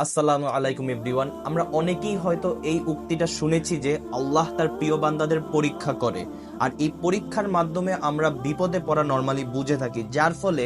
আসসালামু আলাইকুম এভরিওয়ান। আমরা অনেকেই হয়তো এই উক্তিটা শুনেছি যে আল্লাহ তার প্রিয় বান্দাদের পরীক্ষা করে। আর এই পরীক্ষার মাধ্যমে আমরা বিপদে পড়া নর্মালি বুঝে থাকি। যার ফলে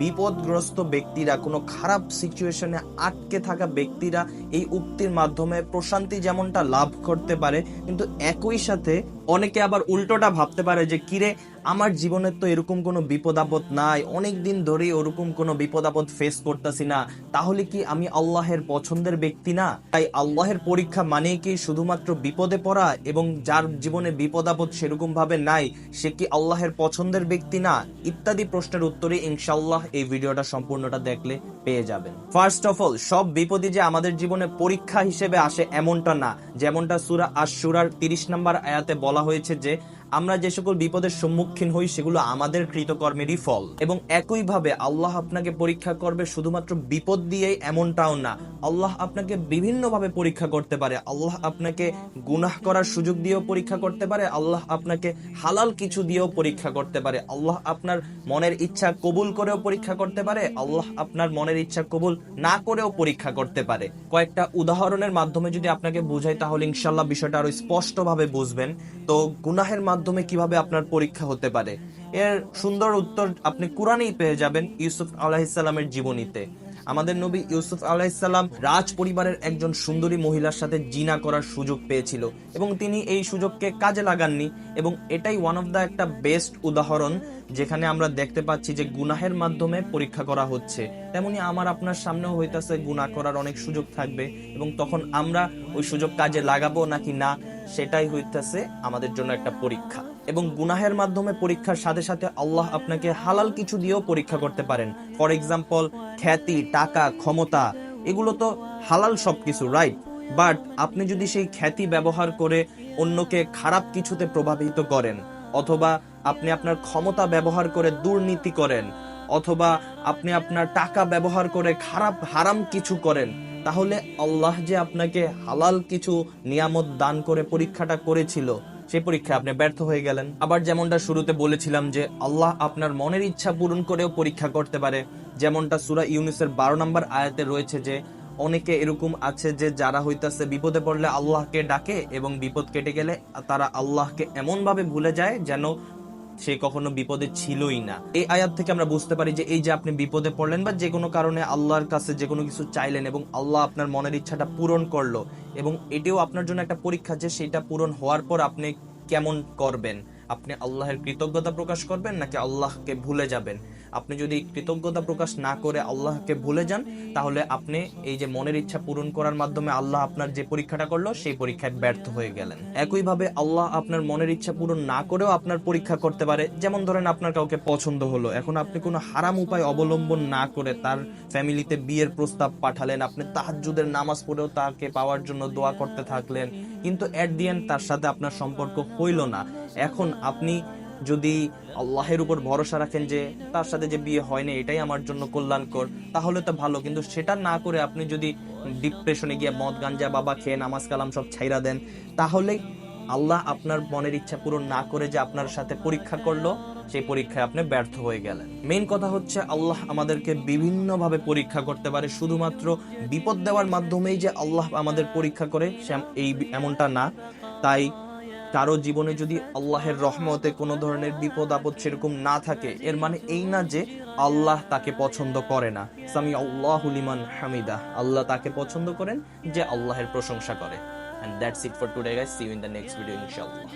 বিপদগ্রস্ত ব্যক্তিরা, কোনো খারাপ সিচুয়েশনে আটকে থাকা ব্যক্তিরা এই উক্তির মাধ্যমে প্রশান্তি যেমনটা লাভ করতে পারে, কিন্তু একই সাথে অনেকে আবার উল্টোটা ভাবতে পারে যে, কিরে, আমার জীবনে তো এরকম কোনো বিপদ আপদ নাই অনেক দিন ধরে ওরকম কোনো বিপদ আপদ ফেস করতেছি না, তাহলে কি আমি আল্লাহের পছন্দের ব্যক্তি না? তাই আল্লাহের পরীক্ষা মানে কি শুধুমাত্র বিপদে পড়া এবং যার জীবনে বিপদ আপদ সেরকম ভাবে নাই, সে কি আল্লাহের পছন্দের ব্যক্তি না? ইত্যাদি প্রশ্নের উত্তরে ইনশাল্লাহ এই ভিডিওটা সম্পূর্ণটা দেখলে পেয়ে যাবেন। ফার্স্ট অফ অল সব বিপদই যে আমাদের জীবনে পরীক্ষা হিসেবে আসে এমনটা না। যেমনটা সুরা আর আশুরার তিরিশ নম্বর আয়াতে বলা হয়েছে যে আমরা যে সকল বিপদের সম্মুখীন হই, সেগুলো আমাদের কৃতকর্মেরই ফল। এবং একইভাবে আল্লাহ আপনাকে পরীক্ষা করবে শুধুমাত্র বিপদ দিয়েই এমনটাও না। আল্লাহ আপনাকে বিভিন্নভাবে পরীক্ষা করতে পারে। আল্লাহ আপনাকে গুনাহ করার সুযোগ দিয়েও পরীক্ষা করতে পারে। আল্লাহ আপনাকে হালাল কিছু দিয়েও পরীক্ষা করতে পারে। আল্লাহ আপনার মনের ইচ্ছা কবুল করেও পরীক্ষা করতে পারে। আল্লাহ আপনার মনের ইচ্ছা কবুল না করেও পরীক্ষা করতে পারে। কয়েকটা উদাহরণের মাধ্যমে যদি আপনাকে বুঝাই, তাহলে ইনশাল্লাহ বিষয়টা আরও স্পষ্টভাবে বুঝবেন। তো গুনাহের মাধ্যমে কীভাবে আপনার পরীক্ষা হতে পারে? এর সুন্দর উত্তর আপনি কোরআনেই পেয়ে যাবেন ইউসুফ আলাহিসাল্লামের জীবনীতে। আমাদের নবী ইউসুফ আলাহিসাল্লাম রাজ পরিবারের একজন সুন্দরী মহিলার সাথে জিনা করার সুযোগ পেয়েছিল এবং তিনি এই সুযোগকে কাজে লাগাননি এবং এটাই ওয়ান অফ দ্য একটা বেস্ট উদাহরণ যেখানে আমরা দেখতে পাচ্ছি যে গুনাহের মাধ্যমে পরীক্ষা করা হচ্ছে। তেমনি আমার আপনার সামনেও হইতাছে গুনাহ করার অনেক সুযোগ থাকবে এবং তখন আমরা ওই সুযোগ কাজে লাগাবো নাকি না সেটাই হইতেছে আমাদের জন্য একটা পরীক্ষা। এবং গুনাহের মাধ্যমে পরীক্ষার সাথে সাথে আল্লাহ আপনাকে হালাল কিছু দিয়েও পরীক্ষা করতে পারেন। ফর এক্সাম্পল খ্যাতি, টাকা, ক্ষমতা, এগুলো তো হালাল সবকিছু রাইট বাট আপনি যদি সেই খ্যাতি ব্যবহার করে অন্যকে খারাপ কিছুতে প্রভাবিত করেন, অথবা আপনি আপনার ক্ষমতা ব্যবহার করে দুর্নীতি করেন, অথবা আপনি আপনার টাকা ব্যবহার করে খারাপ, হারাম কিছু করেন তাহলে আল্লাহ যে আপনাকে হালাল কিছু নিয়ামত দান করে পরীক্ষাটা করেছিল, সেই পরীক্ষায় আপনি ব্যর্থ হয়ে গেলেন। আবার যেমনটা শুরুতে বলেছিলাম যে আল্লাহ আপনার মনের ইচ্ছা পূরণ করেও পরীক্ষা করতে পারে। যেমনটা সুরা ইউনুসের বারো নম্বর আয়াতে রয়েছে যে, অনেকে এরকম আছে যে যারা হইতাছে বিপদে পড়লে আল্লাহকে ডাকে এবং বিপদ কেটে গেলে তারা আল্লাহকে এমন ভাবে ভুলে যায় যেন সে কখনো বিপদে ছিলই না। এই আয়াত থেকে আমরা বুঝতে পারি যে এই যে আপনি বিপদে পড়লেন বা যে কোনো কারণে আল্লাহর কাছে যে কোনো কিছু চাইলেন এবং আল্লাহ আপনার মনের ইচ্ছাটা পূরণ করল এবং এটিও আপনার জন্য একটা পরীক্ষা যে সেটা পূরণ হওয়ার পর আপনি কেমন করবেন? আপনি আল্লাহের কৃতজ্ঞতা প্রকাশ করবেন নাকি আল্লাহকে ভুলে যাবেন? আপনি যদি কৃতজ্ঞতা প্রকাশ না করে আল্লাহকে ভুলে যান, তাহলে আপনি এই যে মনের ইচ্ছা পূরণ করার মাধ্যমে আল্লাহ আপনার যে পরীক্ষাটা করল, সেই পরীক্ষায় ব্যর্থ হয়ে গেলেন। একইভাবে আল্লাহ আপনার মনের ইচ্ছা পূরণ না করেও আপনার পরীক্ষা করতে পারে। যেমন ধরেন আপনার কাউকে পছন্দ হলো, এখন আপনি কোনো হারাম উপায় অবলম্বন না করে তার ফ্যামিলিতে বিয়ের প্রস্তাব পাঠালেন, আপনি তাহাজ্জুদের নামাজ পড়েও তাকে পাওয়ার জন্য দোয়া করতে থাকলেন, কিন্তু এট দি এন্ড তার সাথে আপনার সম্পর্ক হইল না। এখন আপনি যদি আল্লাহের উপর ভরসা রাখেন যে তার সাথে যে বিয়ে হয়নি এটাই আমার জন্য কল্যাণকর, তাহলে তো ভালো। কিন্তু সেটা না করে আপনি যদি ডিপ্রেশনে গিয়ে মদ গাঞ্জা, বাবা খেয়ে নামাজ কালাম সব ছাইরা দেন, তাহলে আল্লাহ আপনার মনের ইচ্ছা পূরণ না করে যে আপনার সাথে পরীক্ষা করল, সেই পরীক্ষায় আপনি ব্যর্থ হয়ে গেলেন। মেন কথা হচ্ছে আল্লাহ আমাদেরকে বিভিন্নভাবে পরীক্ষা করতে পারে, শুধুমাত্র বিপদ দেওয়ার মাধ্যমেই যে আল্লাহ আমাদের পরীক্ষা করে এই এমনটা না। তাই কারও জীবনে যদি আল্লাহের রহমতে কোনো ধরনের বিপদ, আপদ সেরকম না থাকে, এর মানে এই না যে আল্লাহ তাকে পছন্দ করে না। সামি আল্লাহ লিমান হামিদা। আল্লাহ তাকে পছন্দ করেন যে আল্লাহের প্রশংসা করে। And that's it for today guys see you in the next video inshallah